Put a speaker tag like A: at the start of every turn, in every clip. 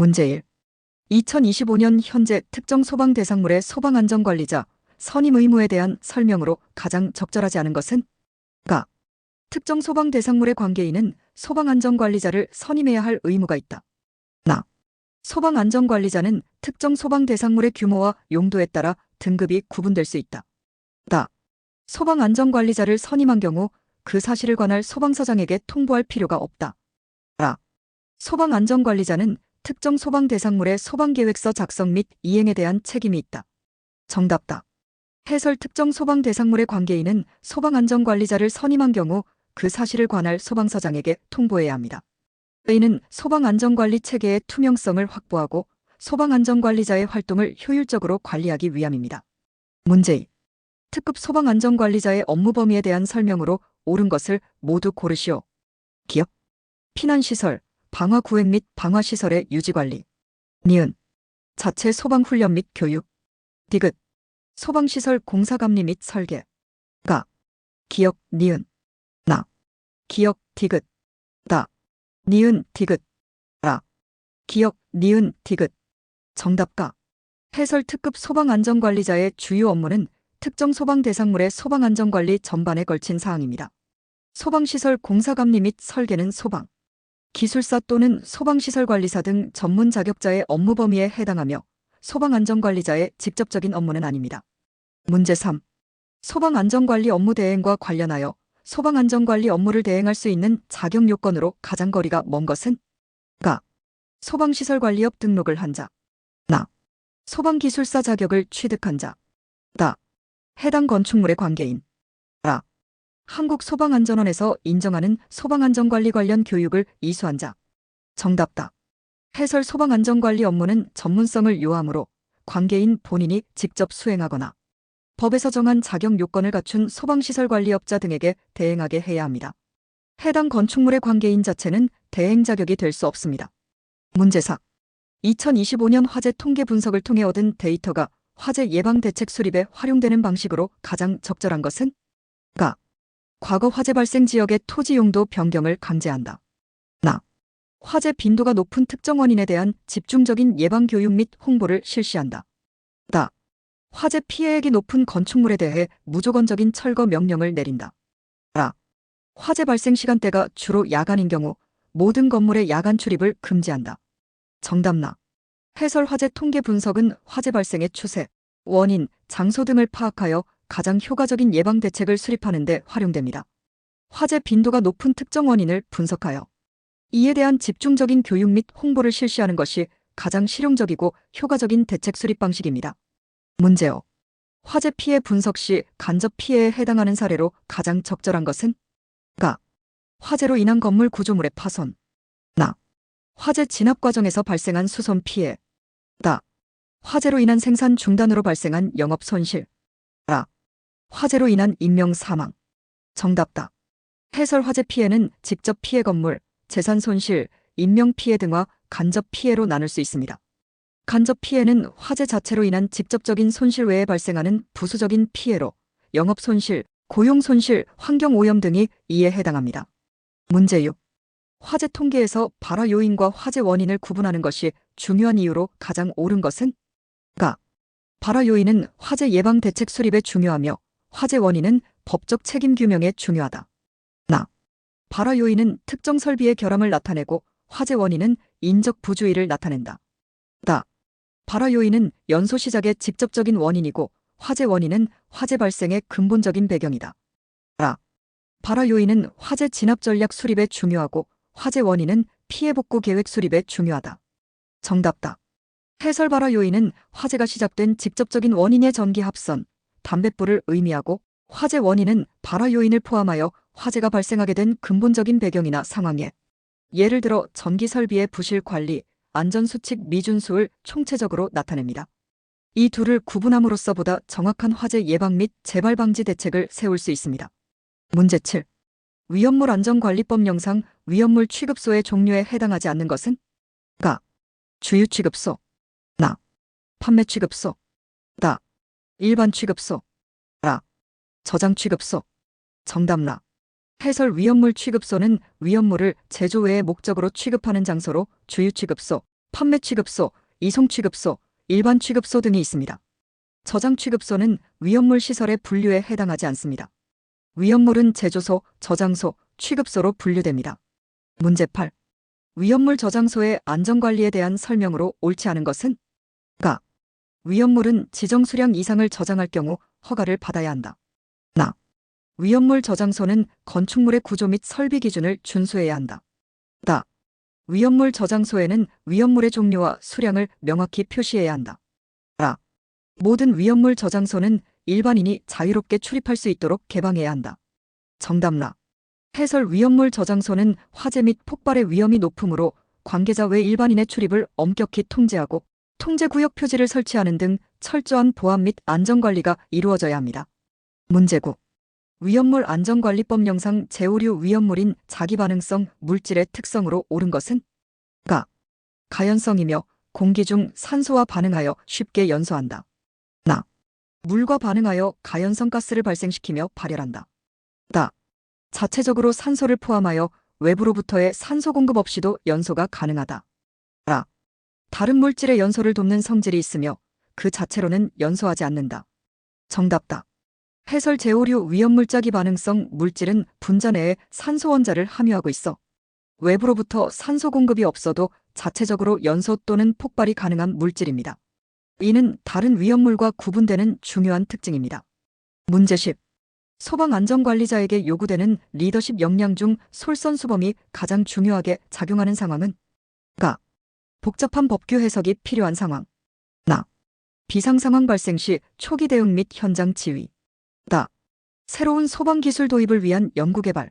A: 문제 1. 2025년 현재 특정 소방 대상물의 소방 안전관리자 선임 의무에 대한 설명으로 가장 적절하지 않은 것은 가. 특정 소방 대상물의 관계인은 소방 안전관리자를 선임해야 할 의무가 있다. 나. 소방 안전관리자는 특정 소방 대상물의 규모와 용도에 따라 등급이 구분될 수 있다. 다. 소방 안전관리자를 선임한 경우 그 사실을 관할 소방서장에게 통보할 필요가 없다. 라. 소방 안전관리자는 특정 소방 대상물의 소방 계획서 작성 및 이행에 대한 책임이 있다. 정답다. 해설 특정 소방 대상물의 관계인은 소방안전관리자를 선임한 경우 그 사실을 관할 소방서장에게 통보해야 합니다. 이는 소방안전관리 체계의 투명성을 확보하고 소방안전관리자의 활동을 효율적으로 관리하기 위함입니다. 문제 2. 특급 소방안전관리자의 업무 범위에 대한 설명으로 옳은 것을 모두 고르시오. 기업, 피난시설, 방화 구획 및 방화 시설의 유지 관리. 니은, 자체 소방 훈련 및 교육. 디귿, 소방 시설 공사 감리 및 설계. 가, 기억, 니은, 나, 기억, 디귿, 다, 니은, 디귿, 라, 기억, 니은, 디귿. 정답가. 해설 특급 소방안전관리자의 주요 업무는 특정 소방 대상물의 소방안전관리 전반에 걸친 사항입니다. 소방시설 공사감리 및 설계는 소방, 기술사 또는 소방시설관리사 등 전문 자격자의 업무 범위에 해당하며 소방안전관리자의 직접적인 업무는 아닙니다. 문제 3. 소방안전관리 업무 대행과 관련하여 소방안전관리 업무를 대행할 수 있는 자격 요건으로 가장 거리가 먼 것은 가. 소방시설관리업 등록을 한 자. 나. 소방기술사 자격을 취득한 자. 다. 해당 건축물의 관계인. 라. 한국소방안전원에서 인정하는 소방안전관리 관련 교육을 이수한 자. 정답다. 해설 소방안전관리 업무는 전문성을 요하므로 관계인 본인이 직접 수행하거나 법에서 정한 자격 요건을 갖춘 소방시설 관리업자 등에게 대행하게 해야 합니다. 해당 건축물의 관계인 자체는 대행 자격이 될 수 없습니다. 문제 4. 2025년 화재 통계 분석을 통해 얻은 데이터가 화재 예방 대책 수립에 활용되는 방식으로 가장 적절한 것은 가. 과거 화재 발생 지역의 토지 용도 변경을 강제한다. 나. 화재 빈도가 높은 특정 원인에 대한 집중적인 예방 교육 및 홍보를 실시한다. 다. 화재 피해액이 높은 건축물에 대해 무조건적인 철거 명령을 내린다. 라. 화재 발생 시간대가 주로 야간인 경우 모든 건물의 야간 출입을 금지한다. 정답나. 해설 화재 통계 분석은 화재 발생의 추세, 원인, 장소 등을 파악하여 가장 효과적인 예방 대책을 수립하는 데 활용됩니다. 화재 빈도가 높은 특정 원인을 분석하여 이에 대한 집중적인 교육 및 홍보를 실시하는 것이 가장 실용적이고 효과적인 대책 수립 방식입니다. 문제요. 화재 피해 분석 시 간접 피해에 해당하는 사례로 가장 적절한 것은 가. 화재로 인한 건물 구조물의 파손. 나. 화재 진압 과정에서 발생한 수손 피해. 다. 화재로 인한 생산 중단으로 발생한 영업 손실. 라. 화재로 인한 인명 사망. 정답다. 해설 화재 피해는 직접 피해 건물, 재산 손실, 인명 피해 등과 간접 피해로 나눌 수 있습니다. 간접 피해는 화재 자체로 인한 직접적인 손실 외에 발생하는 부수적인 피해로 영업 손실, 고용 손실, 환경 오염 등이 이에 해당합니다. 문제 6. 화재 통계에서 발화 요인과 화재 원인을 구분하는 것이 중요한 이유로 가장 옳은 것은 가. 발화 요인은 화재 예방 대책 수립에 중요하며 화재 원인은 법적 책임 규명에 중요하다. 나. 발화 요인은 특정 설비의 결함을 나타내고 화재 원인은 인적 부주의를 나타낸다. 다. 발화 요인은 연소 시작의 직접적인 원인이고 화재 원인은 화재 발생의 근본적인 배경이다. 라. 발화 요인은 화재 진압 전략 수립에 중요하고 화재 원인은 피해 복구 계획 수립에 중요하다. 정답다. 해설 발화 요인은 화재가 시작된 직접적인 원인의 전기 합선, 담뱃불을 의미하고 화재 원인은 발화 요인을 포함하여 화재가 발생하게 된 근본적인 배경이나 상황에 예를 들어 전기 설비의 부실 관리, 안전수칙 미준수를 총체적으로 나타냅니다. 이 둘을 구분함으로써 보다 정확한 화재 예방 및 재발 방지 대책을 세울 수 있습니다. 문제 7. 위험물 안전관리법 영상 위험물 취급소의 종류에 해당하지 않는 것은 가. 주유 취급소 나. 판매 취급소 다. 일반 취급소 라. 저장 취급소 정답나. 해설 위험물 취급소는 위험물을 제조 외의 목적으로 취급하는 장소로 주유 취급소, 판매 취급소, 이송 취급소, 일반 취급소 등이 있습니다. 저장 취급소는 위험물 시설의 분류에 해당하지 않습니다. 위험물은 제조소, 저장소, 취급소로 분류됩니다. 문제 8. 위험물 저장소의 안전관리에 대한 설명으로 옳지 않은 것은? 가. 위험물은 지정 수량 이상을 저장할 경우 허가를 받아야 한다. 나. 위험물 저장소는 건축물의 구조 및 설비 기준을 준수해야 한다. 다. 위험물 저장소에는 위험물의 종류와 수량을 명확히 표시해야 한다. 라. 모든 위험물 저장소는 일반인이 자유롭게 출입할 수 있도록 개방해야 한다. 정답라. 해설 위험물 저장소는 화재 및 폭발의 위험이 높으므로 관계자 외 일반인의 출입을 엄격히 통제하고 통제구역 표지를 설치하는 등 철저한 보안 및 안전관리가 이루어져야 합니다. 문제구. 위험물 안전관리법령상 제5류 위험물인 자기반응성 물질의 특성으로 옳은 것은? 가. 가연성이며 공기 중 산소와 반응하여 쉽게 연소한다. 나. 물과 반응하여 가연성 가스를 발생시키며 발열한다. 다. 자체적으로 산소를 포함하여 외부로부터의 산소 공급 없이도 연소가 가능하다. 라. 다른 물질의 연소를 돕는 성질이 있으며 그 자체로는 연소하지 않는다. 정답다. 해설 제5류 위험물자기 반응성 물질은 분자 내에 산소 원자를 함유하고 있어 외부로부터 산소 공급이 없어도 자체적으로 연소 또는 폭발이 가능한 물질입니다. 이는 다른 위험물과 구분되는 중요한 특징입니다. 문제 10. 소방 안전관리자에게 요구되는 리더십 역량 중 솔선수범이 가장 중요하게 작용하는 상황은 가. 복잡한 법규 해석이 필요한 상황. 나. 비상 상황 발생 시 초기 대응 및 현장 지휘. 다. 새로운 소방 기술 도입을 위한 연구 개발.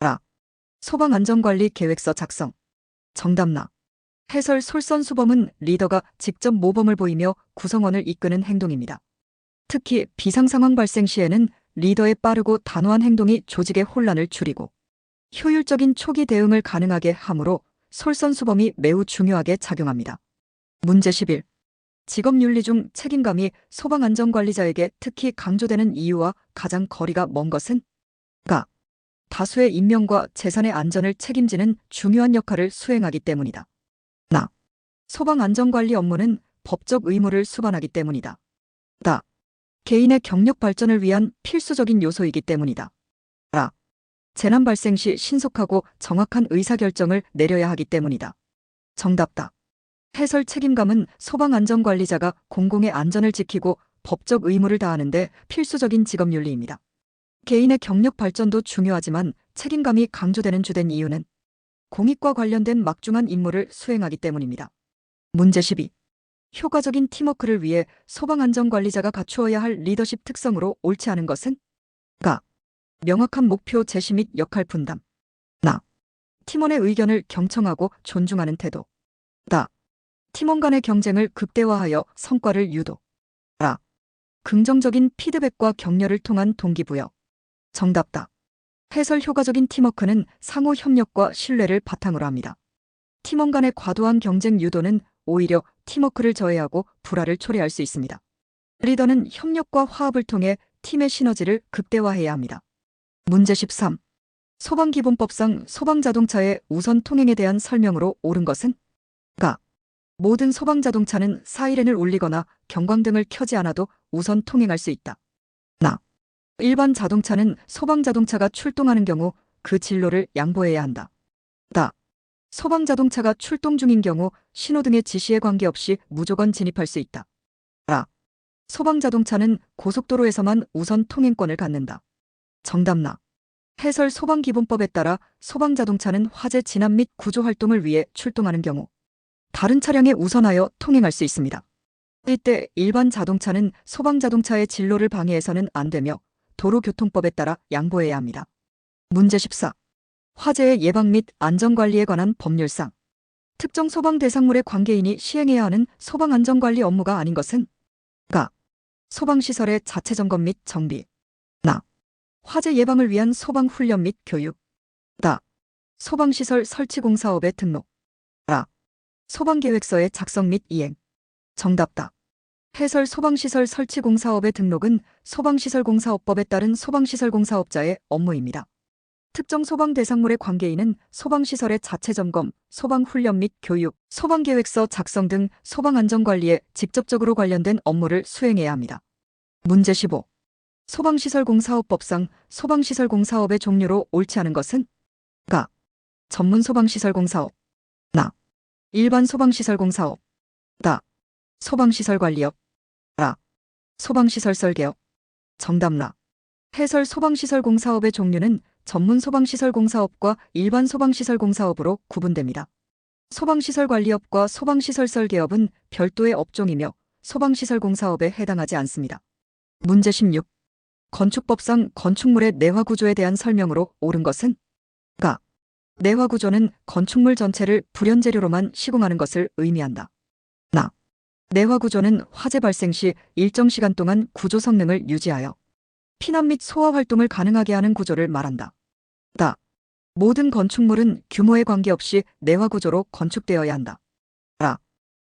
A: 라. 소방 안전관리 계획서 작성. 정답 나. 해설 솔선수범은 리더가 직접 모범을 보이며 구성원을 이끄는 행동입니다. 특히 비상 상황 발생 시에는 리더의 빠르고 단호한 행동이 조직의 혼란을 줄이고 효율적인 초기 대응을 가능하게 하므로 솔선수범이 매우 중요하게 작용합니다. 문제 11. 직업윤리 중 책임감이 소방안전관리자에게 특히 강조되는 이유와 가장 거리가 먼 것은? 가. 다수의 인명과 재산의 안전을 책임지는 중요한 역할을 수행하기 때문이다. 나. 소방안전관리 업무는 법적 의무를 수반하기 때문이다. 다. 개인의 경력 발전을 위한 필수적인 요소이기 때문이다. 라. 재난 발생 시 신속하고 정확한 의사결정을 내려야 하기 때문이다. 정답다. 해설 책임감은 소방안전관리자가 공공의 안전을 지키고 법적 의무를 다하는데 필수적인 직업윤리입니다. 개인의 경력 발전도 중요하지만 책임감이 강조되는 주된 이유는 공익과 관련된 막중한 임무를 수행하기 때문입니다. 문제 12. 효과적인 팀워크를 위해 소방안전관리자가 갖추어야 할 리더십 특성으로 옳지 않은 것은? 가. 명확한 목표 제시 및 역할 분담. 나. 팀원의 의견을 경청하고 존중하는 태도. 다. 팀원 간의 경쟁을 극대화하여 성과를 유도. 라. 긍정적인 피드백과 격려를 통한 동기부여. 정답다. 해설 효과적인 팀워크는 상호 협력과 신뢰를 바탕으로 합니다. 팀원 간의 과도한 경쟁 유도는 오히려 팀워크를 저해하고 불화를 초래할 수 있습니다. 리더는 협력과 화합을 통해 팀의 시너지를 극대화해야 합니다. 문제 13. 소방기본법상 소방자동차의 우선 통행에 대한 설명으로 옳은 것은? 가. 모든 소방자동차는 사이렌을 울리거나 경광등을 켜지 않아도 우선 통행할 수 있다. 나. 일반 자동차는 소방자동차가 출동하는 경우 그 진로를 양보해야 한다. 다. 소방자동차가 출동 중인 경우 신호등의 지시에 관계없이 무조건 진입할 수 있다. 라. 소방자동차는 고속도로에서만 우선 통행권을 갖는다. 정답나. 해설 소방기본법에 따라 소방자동차는 화재 진압 및 구조 활동을 위해 출동하는 경우 다른 차량에 우선하여 통행할 수 있습니다. 이때 일반 자동차는 소방자동차의 진로를 방해해서는 안 되며 도로교통법에 따라 양보해야 합니다. 문제 14. 화재의 예방 및 안전관리에 관한 법률상 특정 소방 대상물의 관계인이 시행해야 하는 소방안전관리 업무가 아닌 것은 가. 소방시설의 자체 점검 및 정비 나. 화재 예방을 위한 소방훈련 및 교육 다. 소방시설 설치 공사업의 등록 라. 소방계획서의 작성 및 이행 정답다. 해설 소방시설 설치 공사업의 등록은 소방시설 공사업법에 따른 소방시설 공사업자의 업무입니다. 특정 소방 대상물의 관계인은 소방시설의 자체 점검, 소방훈련 및 교육, 소방계획서 작성 등 소방안전관리에 직접적으로 관련된 업무를 수행해야 합니다. 문제 15. 소방시설공사업법상 소방시설공사업의 종류로 옳지 않은 것은 가. 전문 소방시설공사업 나. 일반 소방시설공사업 다. 소방시설관리업 라. 소방시설 설계업 정답 라. 해설 소방시설공사업의 종류는 전문 소방시설공사업과 일반 소방시설공사업으로 구분됩니다. 소방시설관리업과 소방시설 설계업은 별도의 업종이며 소방시설공사업에 해당하지 않습니다. 문제 16. 건축법상 건축물의 내화 구조에 대한 설명으로 옳은 것은 가. 내화 구조는 건축물 전체를 불연재료로만 시공하는 것을 의미한다. 나. 내화 구조는 화재 발생 시 일정 시간 동안 구조 성능을 유지하여 피난 및 소화 활동을 가능하게 하는 구조를 말한다. 다. 모든 건축물은 규모에 관계없이 내화 구조로 건축되어야 한다. 라.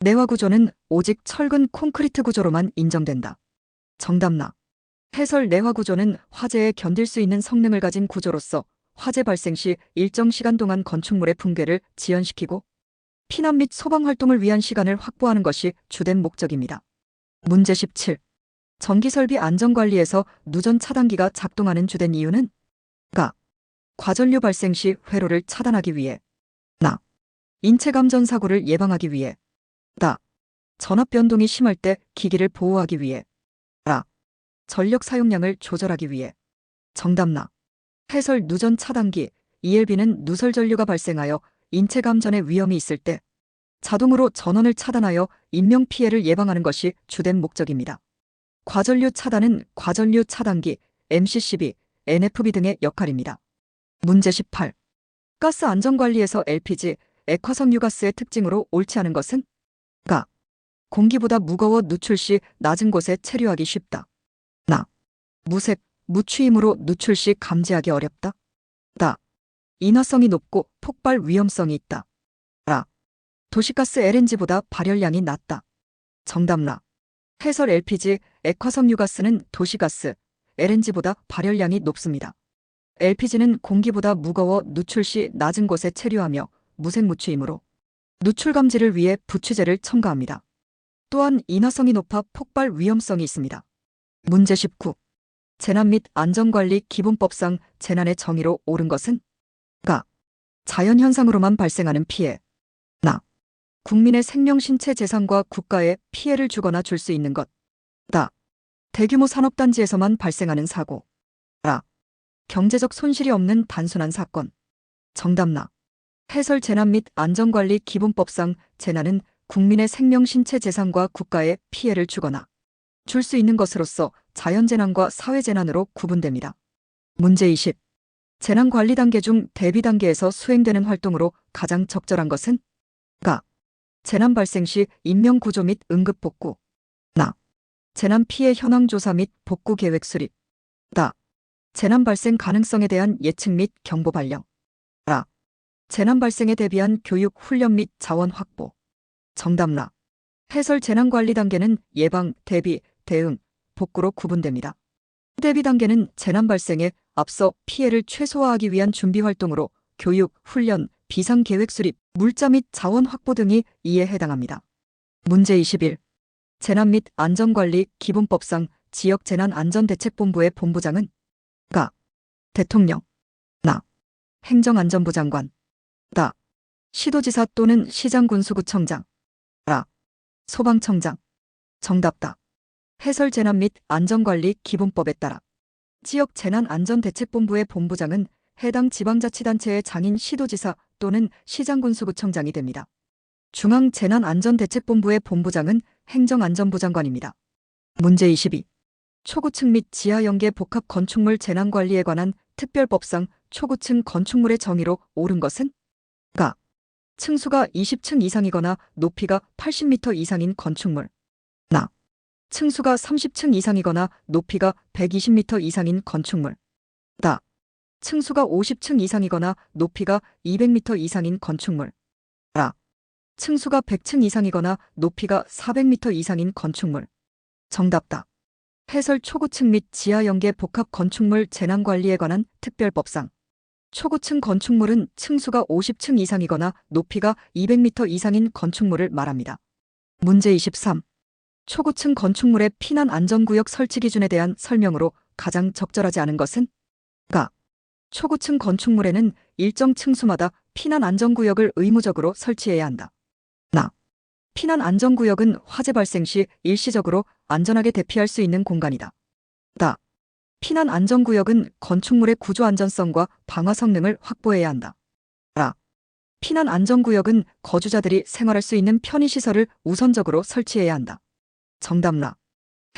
A: 내화 구조는 오직 철근 콘크리트 구조로만 인정된다. 정답 나. 해설 내화 구조는 화재에 견딜 수 있는 성능을 가진 구조로서 화재 발생 시 일정 시간 동안 건축물의 붕괴를 지연시키고 피난 및 소방 활동을 위한 시간을 확보하는 것이 주된 목적입니다. 문제 17. 전기설비 안전관리에서 누전 차단기가 작동하는 주된 이유는 가. 과전류 발생 시 회로를 차단하기 위해 나. 인체 감전 사고를 예방하기 위해 다. 전압 변동이 심할 때 기기를 보호하기 위해 라. 전력 사용량을 조절하기 위해 정답 나. 해설 누전 차단기 ELB는 누설 전류가 발생하여 인체 감전의 위험이 있을 때 자동으로 전원을 차단하여 인명 피해를 예방하는 것이 주된 목적입니다. 과전류 차단은 과전류 차단기, MCCB, NFB 등의 역할입니다. 문제 18. 가스 안전관리에서 LPG, 액화석 유가스의 특징으로 옳지 않은 것은 가. 공기보다 무거워 누출 시 낮은 곳에 체류하기 쉽다. 나. 무색, 무추임으로 누출 시 감지하기 어렵다. 다. 인화성이 높고 폭발 위험성이 있다. 라. 도시가스 LNG보다 발열량이 낮다. 정답 라. 해설 LPG, 액화석 유가스는 도시가스, LNG보다 발열량이 높습니다. LPG는 공기보다 무거워 누출 시 낮은 곳에 체류하며 무색무취이므로 누출 감지를 위해 부취제를 첨가합니다. 또한 인화성이 높아 폭발 위험성이 있습니다. 문제 19. 재난 및 안전관리 기본법상 재난의 정의로 옳은 것은 가. 자연현상으로만 발생하는 피해 나. 국민의 생명 신체 재산과 국가에 피해를 주거나 줄 수 있는 것 다. 대규모 산업단지에서만 발생하는 사고 라. 경제적 손실이 없는 단순한 사건 정답 나 해설 재난 및 안전관리 기본법상 재난은 국민의 생명 신체 재산과 국가에 피해를 주거나 줄 수 있는 것으로서 자연재난과 사회재난으로 구분됩니다. 문제 20. 재난관리 단계 중 대비 단계에서 수행되는 활동으로 가장 적절한 것은 가. 재난 발생 시 인명 구조 및 응급 복구 나. 재난 피해 현황 조사 및 복구 계획 수립 다. 재난 발생 가능성에 대한 예측 및 경보 발령 라. 재난 발생에 대비한 교육 훈련 및 자원 확보 정답 라. 해설 재난 관리 단계는 예방, 대비, 대응, 복구로 구분됩니다. 대비 단계는 재난 발생에 앞서 피해를 최소화하기 위한 준비 활동으로 교육, 훈련, 비상 계획 수립, 물자 및 자원 확보 등이 이에 해당합니다. 문제 21. 재난 및 안전관리 기본법상 지역재난안전대책본부의 본부장은 가. 대통령 나. 행정안전부 장관 다. 시도지사 또는 시장군수구청장 라. 소방청장 정답다. 해설 재난 및 안전관리 기본법에 따라 지역 재난안전대책본부의 본부장은 해당 지방자치단체의 장인 시도지사 또는 시장군수구청장이 됩니다. 중앙재난안전대책본부의 본부장은 행정안전부 장관입니다. 문제 22. 초고층 및 지하연계 복합 건축물 재난관리에 관한 특별법상 초고층 건축물의 정의로 옳은 것은 가. 층수가 20층 이상이거나 높이가 80m 이상인 건축물 나. 층수가 30층 이상이거나 높이가 120m 이상인 건축물 다. 층수가 50층 이상이거나 높이가 200m 이상인 건축물 라. 층수가 100층 이상이거나 높이가 400m 이상인 건축물 정답다. 해설 초고층 및 지하 연계 복합 건축물 재난 관리에 관한 특별법상 초고층 건축물은 층수가 50층 이상이거나 높이가 200m 이상인 건축물을 말합니다. 문제 23. 초고층 건축물의 피난 안전구역 설치 기준에 대한 설명으로 가장 적절하지 않은 것은? 가. 초고층 건축물에는 일정 층수마다 피난 안전구역을 의무적으로 설치해야 한다. 나. 피난 안전구역은 화재 발생 시 일시적으로 안전하게 대피할 수 있는 공간이다. 다. 피난 안전구역은 건축물의 구조 안전성과 방화 성능을 확보해야 한다. 라. 피난 안전구역은 거주자들이 생활할 수 있는 편의시설을 우선적으로 설치해야 한다. 정답라.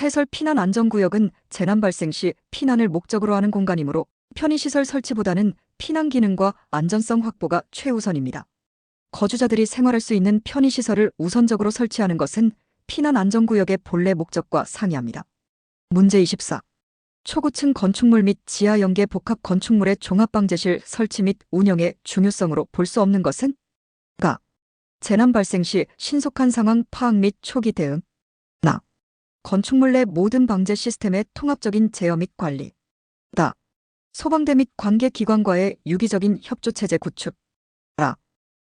A: 해설 피난 안전구역은 재난 발생 시 피난을 목적으로 하는 공간이므로 편의시설 설치보다는 피난 기능과 안전성 확보가 최우선입니다. 거주자들이 생활할 수 있는 편의시설을 우선적으로 설치하는 것은 피난 안전구역의 본래 목적과 상이합니다. 문제 24. 초고층 건축물 및 지하 연계 복합 건축물의 종합방제실 설치 및 운영의 중요성으로 볼 수 없는 것은? 가. 재난 발생 시 신속한 상황 파악 및 초기 대응. 나. 건축물 내 모든 방제 시스템의 통합적인 제어 및 관리. 다. 소방대 및 관계 기관과의 유기적인 협조 체제 구축. 라.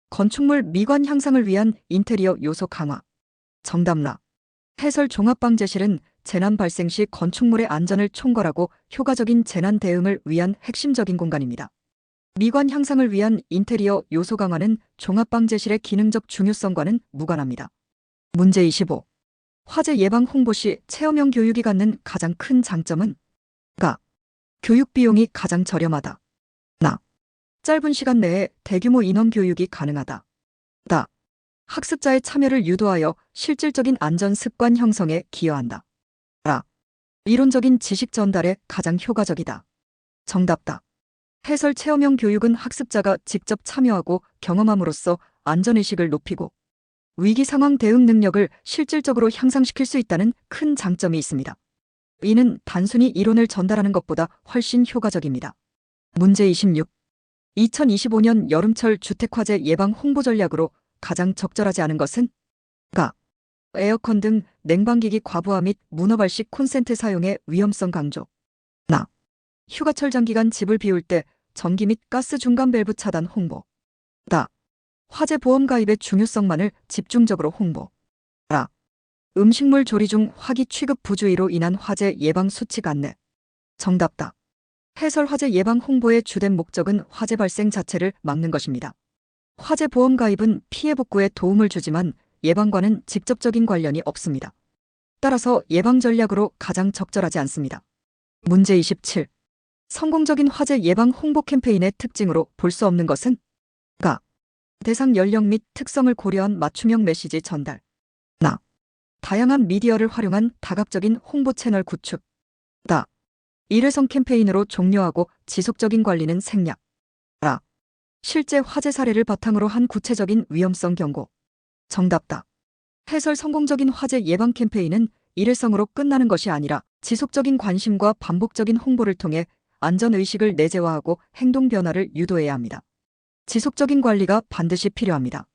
A: 건축물 미관 향상을 위한 인테리어 요소 강화. 정답라. 해설 종합방제실은 재난 발생 시 건축물의 안전을 총괄하고 효과적인 재난 대응을 위한 핵심적인 공간입니다. 미관 향상을 위한 인테리어 요소 강화는 종합방제실의 기능적 중요성과는 무관합니다. 문제 25. 화재 예방 홍보 시 체험형 교육이 갖는 가장 큰 장점은? 가. 교육 비용이 가장 저렴하다. 나. 짧은 시간 내에 대규모 인원 교육이 가능하다. 다. 학습자의 참여를 유도하여 실질적인 안전 습관 형성에 기여한다. 라. 이론적인 지식 전달에 가장 효과적이다. 정답다. 해설 체험형 교육은 학습자가 직접 참여하고 경험함으로써 안전의식을 높이고 위기 상황 대응 능력을 실질적으로 향상시킬 수 있다는 큰 장점이 있습니다. 이는 단순히 이론을 전달하는 것보다 훨씬 효과적입니다. 문제 26. 2025년 여름철 주택화재 예방 홍보 전략으로 가장 적절하지 않은 것은? 가. 에어컨 등 냉방기기 과부하 및 문어발식 콘센트 사용의 위험성 강조. 나. 휴가철 장기간 집을 비울 때 전기 및 가스 중간 밸브 차단 홍보. 다. 화재 보험 가입의 중요성만을 집중적으로 홍보. 라. 음식물 조리 중 화기 취급 부주의로 인한 화재 예방 수칙 안내. 정답다. 해설 화재 예방 홍보의 주된 목적은 화재 발생 자체를 막는 것입니다. 화재 보험 가입은 피해 복구에 도움을 주지만 예방과는 직접적인 관련이 없습니다. 따라서 예방 전략으로 가장 적절하지 않습니다. 문제 27. 성공적인 화재 예방 홍보 캠페인의 특징으로 볼 수 없는 것은? 가. 대상 연령 및 특성을 고려한 맞춤형 메시지 전달. 나. 다양한 미디어를 활용한 다각적인 홍보 채널 구축. 다. 일회성 캠페인으로 종료하고 지속적인 관리는 생략. 라. 실제 화재 사례를 바탕으로 한 구체적인 위험성 경고. 정답다. 해설 성공적인 화재 예방 캠페인은 일회성으로 끝나는 것이 아니라 지속적인 관심과 반복적인 홍보를 통해 안전의식을 내재화하고 행동 변화를 유도해야 합니다. 지속적인 관리가 반드시 필요합니다.